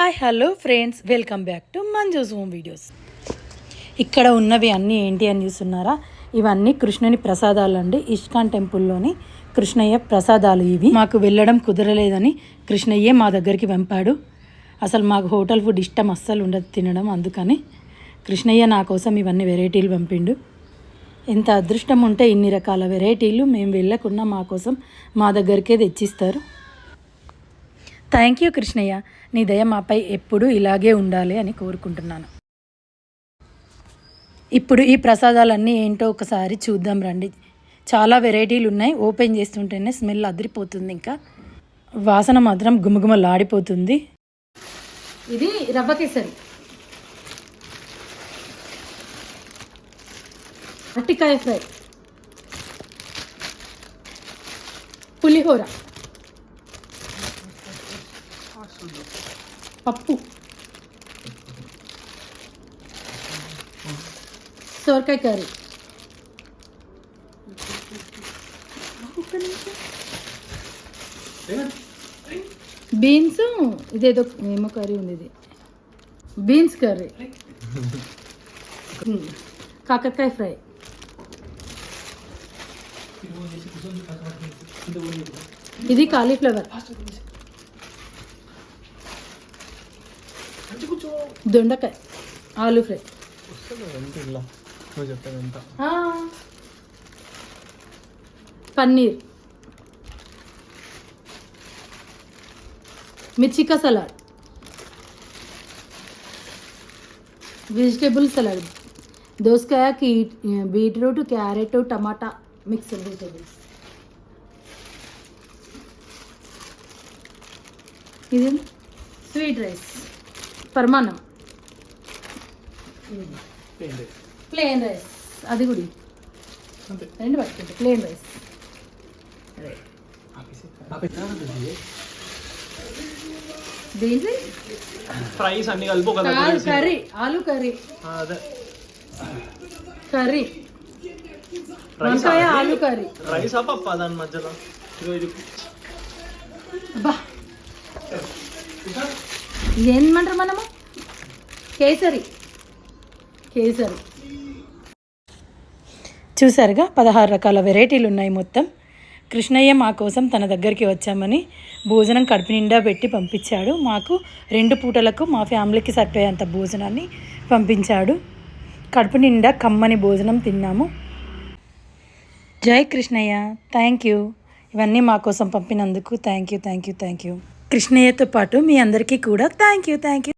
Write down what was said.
Hi hello friends welcome back to Manju's home videos ఇక్కడ ఉన్నవి అన్నీ ఏంటి అని చూస్తున్నారా? ఇవన్నీ కృష్ణుని ప్రసాదాలు అండి ఇష్కాన్ టెంపుల్లోని కృష్ణయ్య ప్రసాదాలు ఇవి. మాకు వెళ్ళడం కుదరలేదని కృష్ణయ్యే మా దగ్గరికి పంపాడు. అసలు మాకు హోటల్ ఫుడ్ ఇష్టం అస్సలు ఉండదు తినడం అందుకని కృష్ణయ్య నా కోసం ఇవన్నీ వెరైటీలు పంపిండు. ఎంత అదృష్టం ఉంటే ఇన్ని రకాల వెరైటీలు మేము వెళ్ళకుండా మా కోసం మా దగ్గరికే తెచ్చిస్తారు. థ్యాంక్ యూ కృష్ణయ్య నీ దయ మాపై ఎప్పుడూ ఇలాగే ఉండాలి అని కోరుకుంటున్నాను. ఇప్పుడు ఈ ప్రసాదాలన్నీ ఏంటో ఒకసారి చూద్దాం రండి. చాలా వెరైటీలు ఉన్నాయి. ఓపెన్ చేస్తుంటేనే స్మెల్ అదిరిపోతుంది ఇంకా. వాసన మాత్రం గుమగుమలాడిపోతుంది. ఇది రవ్వ కేసరి. అట్టికాయ ఫ్రై. పులిహోర. పప్పు సోరకాయ కర్రీ బీన్స్ ఇదేదో ఏమో కర్రీ ఉంది ఇది బీన్స్ కర్రీ కాకరకాయ ఫ్రై ఇది కాలీఫ్లవర్ దొండకాయ ఆలూ ఫ్రై. పన్నీర్. మిర్చికా సలాడ్. వెజిటేబుల్ సలాడ్ దోసకాయ కీ బీట్రూట్ క్యారెట్ టమాటా మిక్స్డ్ వెజిటేబుల్స్ ఇది స్వీట్ రైస్ పరమాన్నం ఏంటి ప్లేన్ రైస్ అది కూడా రెండు పట్టుకుంటా ప్లేన్ రైస్ ఫ్రైస్ అన్ని కలిపి కర్రీ ఆలు కర్రీ కర్రీ రైస్ వంకాయ ఆలు కర్రీ రైస్ ఆ పప్ప దాని మధ్యలో ఇదేమంటారు మనము? కేసరి. కేసరి. చూసారుగా పదహారు రకాల వెరైటీలు ఉన్నాయి మొత్తం. కృష్ణయ్య మా కోసం తన దగ్గరికి వచ్చామని భోజనం కడుపు నిండా పెట్టి పంపించాడు. మాకు రెండు పూటలకు మా ఫ్యామిలీకి సరిపోయేంత భోజనాన్ని పంపించాడు. కడుపు నిండా కమ్మని భోజనం తిన్నాము. జై కృష్ణయ్య. Thank you. ఇవన్నీ మా కోసం పంపినందుకు thank you thank you thank you. కృష్ణయ్యతో పాటు మీ అందరికీ కూడా థ్యాంక్ యూ థ్యాంక్ యూ